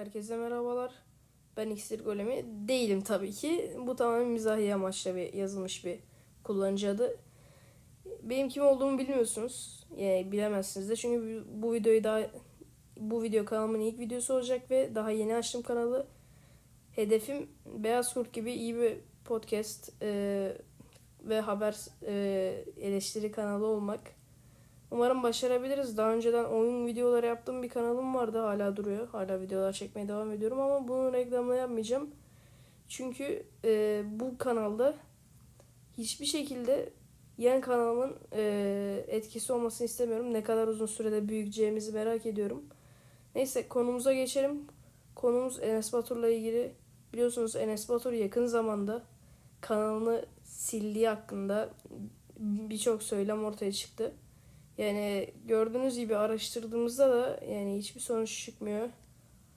Herkese merhabalar. Ben İksir Golemi değilim tabii ki. Bu tamamen mizahi amaçla bir yazılmış bir kullanıcı adı. Benim kim olduğumu bilmiyorsunuz. Yani bilemezsiniz de çünkü bu videoyu daha bu video kanalımın ilk videosu olacak ve daha yeni açtım kanalı. Hedefim Beyaz Kurt gibi iyi bir podcast e, ve haber e, eleştiri kanalı olmak. Umarım başarabiliriz. Daha önceden oyun videoları yaptığım bir kanalım vardı. Hala duruyor. Hala videolar çekmeye devam ediyorum ama bunun reklamını yapmayacağım. Çünkü e, bu kanalda hiçbir şekilde yan kanalımın e, etkisi olmasını istemiyorum. Ne kadar uzun sürede büyüyeceğimizi merak ediyorum. Neyse konumuza geçelim. Konumuz Enes Batur'la ilgili. Biliyorsunuz Enes Batur yakın zamanda kanalını sildiği hakkında birçok söylem ortaya çıktı. Yani gördüğünüz gibi araştırdığımızda da yani hiçbir sonuç çıkmıyor.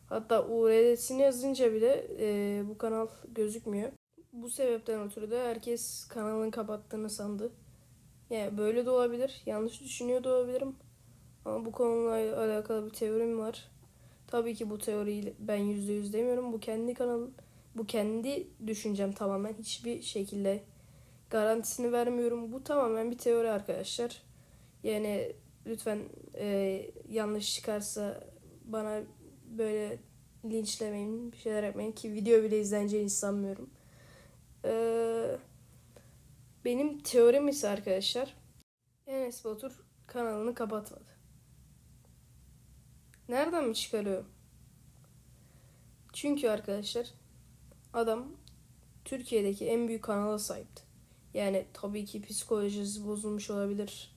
Hatta URL'sini yazınca bile e, bu kanal gözükmüyor. Bu sebepten ötürü de herkes kanalını kapattığını sandı. Yani böyle de olabilir. Yanlış düşünüyor da olabilirim. Ama bu konuyla alakalı bir teorim var. Tabii ki bu teoriyi ben yüzde yüz demiyorum. Bu kendi kanal, bu kendi düşüncem tamamen. Hiçbir şekilde garantisini vermiyorum. Bu tamamen bir teori arkadaşlar. Yani lütfen e, yanlış çıkarsa bana böyle linçlemeyin, bir şeyler yapmayın ki video bile izleneceğini sanmıyorum. Ee, benim teorim ise arkadaşlar Enes Batur kanalını kapatmadı. Nereden mi çıkarıyor? Çünkü arkadaşlar adam Türkiye'deki en büyük kanala sahipti. Yani tabii ki psikolojisi bozulmuş olabilir.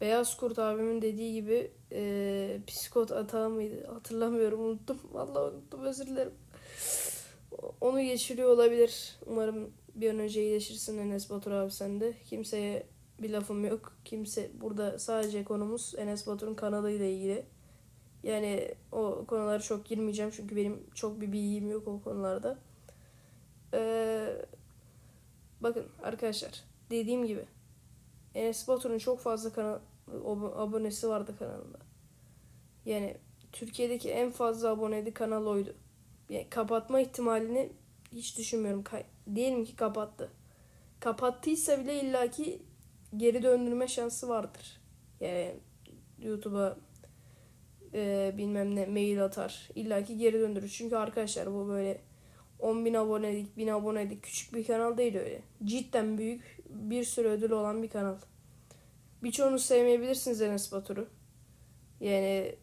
Beyaz Kurt abimin dediği gibi e, psikot atağı mıydı? Hatırlamıyorum unuttum. Vallahi unuttum özür dilerim. Onu geçiriyor olabilir. Umarım bir an önce iyileşirsin Enes Batur abi sen de. Kimseye bir lafım yok. Kimse burada sadece konumuz Enes Batur'un kanalıyla ilgili. Yani o konulara çok girmeyeceğim çünkü benim çok bir bilgim yok o konularda. Ee, bakın arkadaşlar dediğim gibi Enes Batur'un çok fazla kanal ab- abonesi vardı kanalında. Yani Türkiye'deki en fazla aboneli kanal oydu. Yani kapatma ihtimalini hiç düşünmüyorum. Kay- Diyelim ki kapattı. Kapattıysa bile illaki geri döndürme şansı vardır. Yani YouTube'a e, bilmem ne mail atar. illaki geri döndürür. Çünkü arkadaşlar bu böyle 10 bin abonelik, 1000 abonelik küçük bir kanal değil öyle. Cidden büyük bir sürü ödül olan bir kanal. Birçoğunu sevmeyebilirsiniz Enes Batur'u. Yani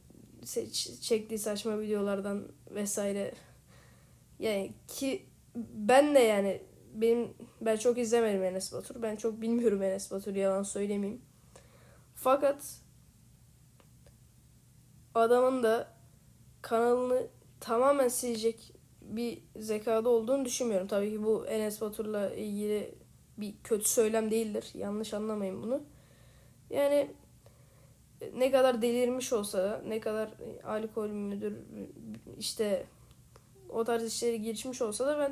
çektiği saçma videolardan vesaire. Yani ki ben de yani benim ben çok izlemedim Enes Batur. Ben çok bilmiyorum Enes Batur yalan söylemeyeyim. Fakat adamın da kanalını tamamen silecek bir zekada olduğunu düşünmüyorum. Tabii ki bu Enes Batur'la ilgili bir kötü söylem değildir. Yanlış anlamayın bunu. Yani ne kadar delirmiş olsa da, ne kadar alkol müdür işte o tarz işleri girişmiş olsa da ben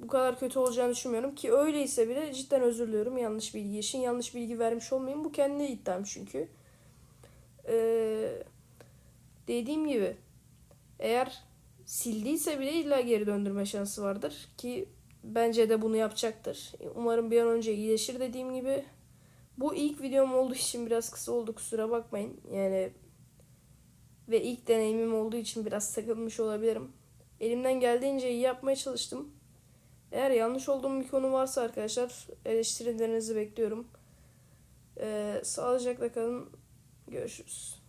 bu kadar kötü olacağını düşünmüyorum ki öyleyse bile cidden özür diliyorum yanlış bilgi için. Yanlış bilgi vermiş olmayayım. Bu kendi iddiam çünkü. Ee, dediğim gibi eğer sildiyse bile illa geri döndürme şansı vardır ki bence de bunu yapacaktır. Umarım bir an önce iyileşir dediğim gibi. Bu ilk videom olduğu için biraz kısa oldu kusura bakmayın. Yani ve ilk deneyimim olduğu için biraz takılmış olabilirim. Elimden geldiğince iyi yapmaya çalıştım. Eğer yanlış olduğum bir konu varsa arkadaşlar eleştirilerinizi bekliyorum. Ee, sağlıcakla kalın. Görüşürüz.